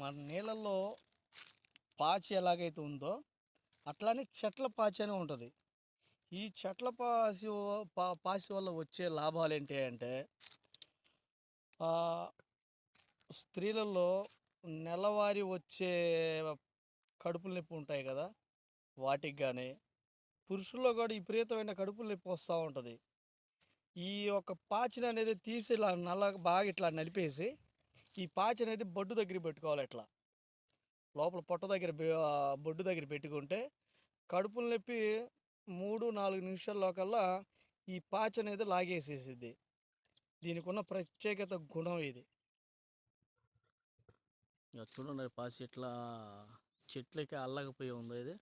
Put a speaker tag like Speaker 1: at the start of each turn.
Speaker 1: మన నీళ్ళల్లో పాచి ఎలాగైతే ఉందో అట్లానే చెట్ల పాచి అని ఉంటుంది. ఈ చెట్ల పాసి పా పాసి వల్ల వచ్చే లాభాలు ఏంటి అంటే స్త్రీలలో నెలవారి వచ్చే కడుపుల నొప్పి ఉంటాయి కదా వాటికి కానీ పురుషుల్లో కూడా విపరీతమైన కడుపుల నొప్పి వస్తూ ఉంటుంది. ఈ యొక్క పాచిని అనేది తీసి ఇలా నల్ల బాగా ఇట్లా నలిపేసి ఈ పాచి అనేది బొడ్డు దగ్గర పెట్టుకోవాలి ఇట్లా లోపల పొట్ట దగ్గర బొడ్డు దగ్గర పెట్టుకుంటే కడుపులు నొప్పి మూడు నాలుగు నిమిషాల్లోకల్లా ఈ పాచి అనేది లాగేసేసిద్ది. దీనికి ఉన్న ప్రత్యేకత గుణం ఇది. ఇక చూడండి పాచి ఇట్లా చెట్లకి అల్లకపోయి ఉందో ఇది.